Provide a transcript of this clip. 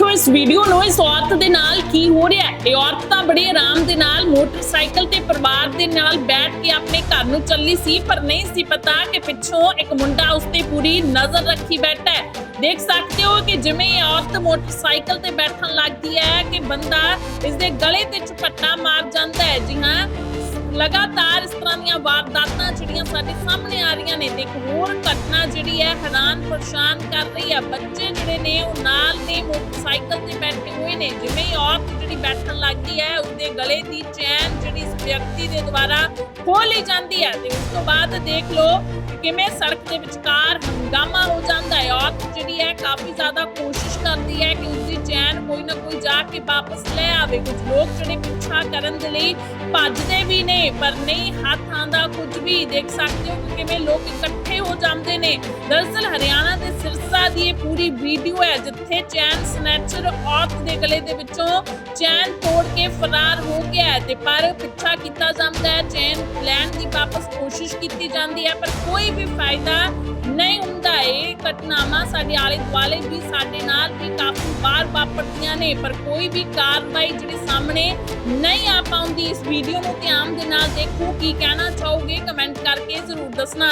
ਦੇਖਿਓ ਇਸ ਵੀਡੀਓ ਨੂੰ ਇਸ ਔਰਤ ਦੇ ਨਾਲ ਕੀ ਹੋ ਰਿਹਾ ਹੈ? ਇਹ ਔਰਤ ਤਾਂ ਬੜੇ ਆਰਾਮ ਦੇ ਨਾਲ ਮੋਟਰਸਾਈਕਲ ਤੇ ਪਰਿਵਾਰ ਦੇ ਨਾਲ ਬੈਠ ਕੇ ਆਪਣੇ ਘਰ ਨੂੰ ਚੱਲੀ ਸੀ, ਪਰ ਨਹੀਂ ਸੀ ਪਤਾ ਕਿ ਪਿੱਛੋਂ ਇੱਕ ਮੁੰਡਾ ਉਸ ਤੇ ਪੂਰੀ ਨਜ਼ਰ ਰੱਖੀ ਬੈਠਾ ਹੈ। ਦੇਖ ਸਕਦੇ ਹੋ ਕਿ ਜਿਵੇਂ ਇਹ ਔਰਤ ਮੋਟਰਸਾਈਕਲ ਤੇ ਬੈਠਣ ਲੱਗਦੀ ਹੈ ਕਿ ਬੰਦਾ ਇਸ ਦੇ ਗਲੇ ਤੇ ਝਪੱਟਾ ਮਾਰ ਜਾਂਦਾ ਹੈ। ਜੀ ਹਾਂ, ਲਗਾਤਾਰ ਇਸ ਤਰ੍ਹਾਂ ਦੀਆਂ ਵਾਰਦਾਤਾਂ ਜਿਹੜੀਆਂ ਸਾਡੇ ਸਾਹਮਣੇ ਆ ਰਹੀਆਂ ਨੇ ਤੇ ਇੱਕ ਹੋਰ ਘਟਨਾ ਜਿਹੜੀ ਹੈ ਹੈਰਾਨ ਪਰੇਸ਼ਾਨ ਕਰ ਰਹੀ ਹੈ ਬੱਚੇ ਜਿਹੜੇ ਨੇ, ਉਹ ਨਾਲ ਨੇ ਮੋਟਰਸਾਈਕਲ ਤੇ ਬੈਠੇ ਹੋਏ ਨੇ। ਜਿਵੇਂ ਹੀ ਔਰਤ ਜਿਹੜੀ ਬੈਠਣ ਲੱਗਦੀ ਹੈ, ਉਹਦੇ ਗਲੇ ਦੀ ਚੈਨ ਜਿਹੜੀ ਇਸ ਵਿਅਕਤੀ ਦੇ ਦੁਆਰਾ ਖੋਹ ਲਈ ਜਾਂਦੀ ਹੈ ਤੇ ਉਸ ਤੋਂ ਬਾਅਦ ਦੇਖ ਲਓ ਕਿਵੇਂ ਸੜਕ ਦੇ ਵਿਚਕਾਰ ਹੰਗਾਮਾ ਹੋ ਜਾਂਦਾ ਹੈ। ਔਰਤ ਜਿਹੜੀ ਹੈ, ਕਾਫੀ ਜ਼ਿਆਦਾ ਕੋਸ਼ਿਸ਼ ਕਰਦੀ ਹੈ ਕਿ ਚੈਨ ਕੋਈ ਨਾ ਕੋਈ ਜਾ ਕੇ ਵਾਪਸ ਲੈ ਆਵੇ। ਕੁਝ ਲੋਕ ਜਿਹੜੇ ਪਿੱਛਾ ਕਰਨ ਦੇ ਲਈ ਭੱਜਦੇ ਵੀ ਨੇ, ਪਰ ਨਹੀਂ, ਹੱਥ ਆਂਦਾ ਕੁਝ ਵੀ ਦੇਖ ਸਕਦੇ ਹੋ ਕਿ ਕਿਵੇਂ ਲੋਕ ਇਕੱਠੇ ਹੋ ਜਾਂਦੇ ਨੇ। ਦਰਅਸਲ ਹਰਿਆਣਾ ਦੇ ਸਿਰਸਾ ਦੀ ਇਹ ਪੂਰੀ ਵੀਡੀਓ ਹੈ, ਜਿੱਥੇ ਚੈਨ ਸਨੈਚਰ ਔਰਤ ਦੇ ਗਲੇ ਦੇ ਵਿੱਚੋਂ ਚੈਨ ਤੋੜ ਕੇ ਫਰਾਰ ਹੋ ਗਿਆ ਤੇ ਪਰ ਪਿੱਛਾ ਕੀਤਾ ਜਾਂਦਾ ਹੈ। ਚੈਨ ਲੈਣ ਦੀ ਵਾਪਸ ਕੋਸ਼ਿਸ਼ ਕੀਤੀ ਜਾਂਦੀ ਹੈ, ਪਰ ਕੋਈ ਵੀ ਫਾਇਦਾ ਨਹੀਂ ਘਟਨਾਵਾਂ ਸਾਡੇ ਆਲੇ ਦੁਆਲੇ ਵੀ ਸਾਡੇ ਨਾਲ ਵੀ ਕਾਫੀ ਵਾਰ ਵਾਪਰਦੀਆਂ ਨੇ, ਪਰ ਕੋਈ ਵੀ ਕਾਰਵਾਈ ਜਿਹੜੀ ਸਾਹਮਣੇ ਨਹੀਂ ਆ ਪਾਉਂਦੀ, ਇਸ ਵੀਡੀਓ ਨੂੰ ਧਿਆਨ ਦੇ ਨਾਲ ਦੇਖੋ, ਕੀ ਕਹਿਣਾ ਚਾਹੋਗੇ? ਕਮੈਂਟ ਕਰਕੇ ਜ਼ਰੂਰ ਦੱਸਣਾ।